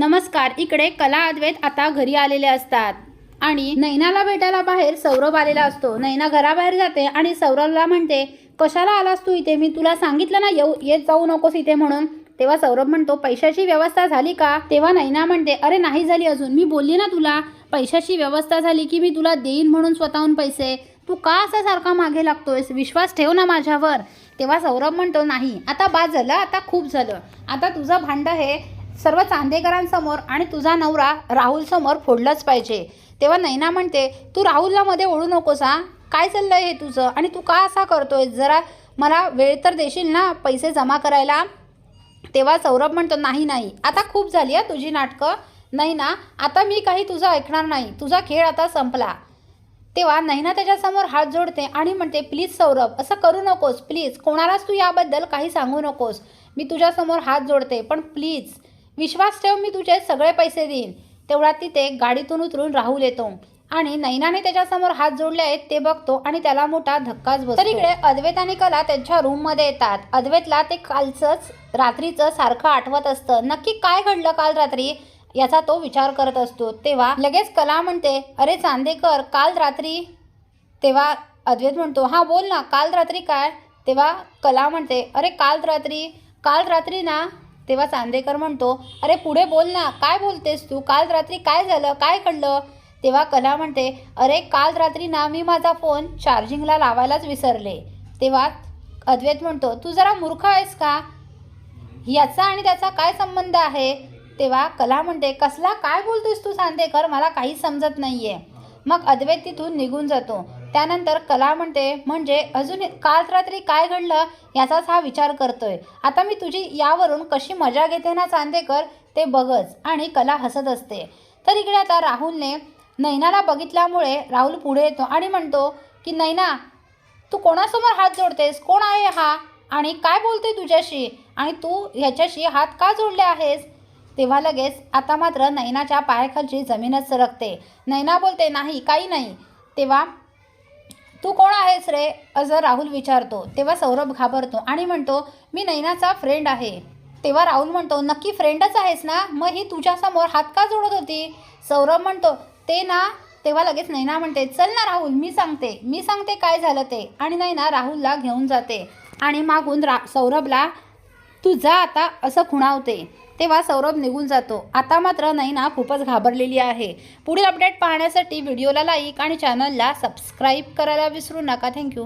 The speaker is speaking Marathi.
नमस्कार इकडे कला अद्वैत आता घरी आलेले असतात. आणि नैनाला भेटायला बाहेर सौरभ आलेला असतो. नैना घराबाहेर जाते आणि सौरभला म्हणते कशाला आलास तू इथे? मी तुला सांगितलं ना येऊ येत जाऊ नकोस इथे म्हणून. तेव्हा सौरभ म्हणतो पैशाची व्यवस्था झाली का? तेव्हा नैना म्हणते अरे नाही झाली अजून. मी बोलली ना तुला पैशाची व्यवस्था झाली की मी तुला देईन म्हणून स्वतःहून पैसे. तू का असा सारखा मागे लागतोयस? विश्वास ठेव ना माझ्यावर. तेव्हा सौरभ म्हणतो नाही. आता बाद झालं. आता खूप झालं. आता तुझं भांडं हे सर्व चांदेकरांसमोर आणि तुझा नवरा राहुलसमोर फोडलंच पाहिजे. तेव्हा नैना म्हणते तू राहुलला मध्ये ओढू नकोस हा? काय चाललंय हे तुझं? आणि तू का असा करतोय? जरा मला वेळ तर देशील ना पैसे जमा करायला? तेव्हा सौरभ म्हणतो नाही नाही. आता खूप झाली आहे तुझी नाटकं. नाही ना आता मी काही तुझं ऐकणार नाही. तुझा खेळ आता संपला. तेव्हा नैना त्याच्यासमोर हात जोडते आणि म्हणते प्लीज सौरभ असं करू नकोस. प्लीज कोणालाच तू याबद्दल काही सांगू नकोस. मी तुझ्यासमोर हात जोडते पण प्लीज. विश्वास ठेव मी तुझे सगळे पैसे देईन. तेवढ्यात तिथे गाडीतून उतरून राहुल येतो. आणि नैनाने त्याच्यासमोर हात जोडले आहेत ते बघतो आणि त्याला मोठा धक्काच बसतो. तर इकडे अद्वैत आणि कला त्यांच्या रूममध्ये येतात. अद्वैतला ते कालचंच रात्रीचं सारखं आठवत असतं. नक्की काय घडलं काल रात्री याचा तो विचार करत असतो. तेव्हा लगेच कला म्हणते अरे चांदेकर काल रात्री तेव्हा अद्वैत म्हणतो हां बोल ना काल रात्री काय तेव्हा कला म्हणते अरे काल रात्री काल रात्री ना तेव्हा चांदेकर म्हणतो अरे पुढे बोल ना. काय बोलतेस तू? काल रात्री काय झालं? काय घडलं? तेव्हा कला म्हणते अरे काल रात्री ना मी माझा फोन चार्जिंगला लावायलाच विसरले. तेव्हा अद्वैत म्हणतो तू जरा मूर्ख आहेस का? याचा आणि त्याचा काय संबंध आहे? तेव्हा कला म्हणते कसला? काय बोलतोस तू सांदेकर मला काहीच समजत नाही आहे मग अद्वैत तिथून निघून जातो. त्यानंतर कला म्हणते म्हणजे अजून काल रात्री काय घडलं याचाच हा विचार करतोय. आता मी तुझी यावरून कशी मजा घेते ना चांदेकर ते बघच आणि कला हसत असते. तर इकडे आता राहुलने नैनाला बघितल्यामुळे राहुल पुढे येतो आणि म्हणतो की नैना तू कोणासमोर हात जोडतेस? कोण आहे हा? आणि काय बोलते तुझ्याशी? आणि तू ह्याच्याशी हात का जोडले आहेस? तेव्हा लगेच आता मात्र नैनाच्या पायाखालची जमीनच सरकते. नैना बोलते नाही काही नाही. तेव्हा तू कोण आहेस रे? असं राहुल विचारतो. तेव्हा सौरभ घाबरतो आणि म्हणतो मी नैनाचा फ्रेंड आहे. तेव्हा राहुल म्हणतो नक्की फ्रेंडच आहेस ना? मग ही तुझ्यासमोर हात का जोडत होती? सौरभ म्हणतो ते ना? तेव्हा लगेच नैना म्हणते चल ना राहुल मी सांगते. मी सांगते काय झालं ते. आणि नैना राहुलला घेऊन जाते. आणि मागून रा सौरभला तू जा आता असं खुणावते. तेव्हा सौरभ निघून जातो. आता मात्र नैना खूपच घाबरलेली आहे. पुढील अपडेट पाहण्यासाठी व्हिडिओला लाईक आणि चॅनलला सबस्क्राईब करायला विसरू नका. थँक्यू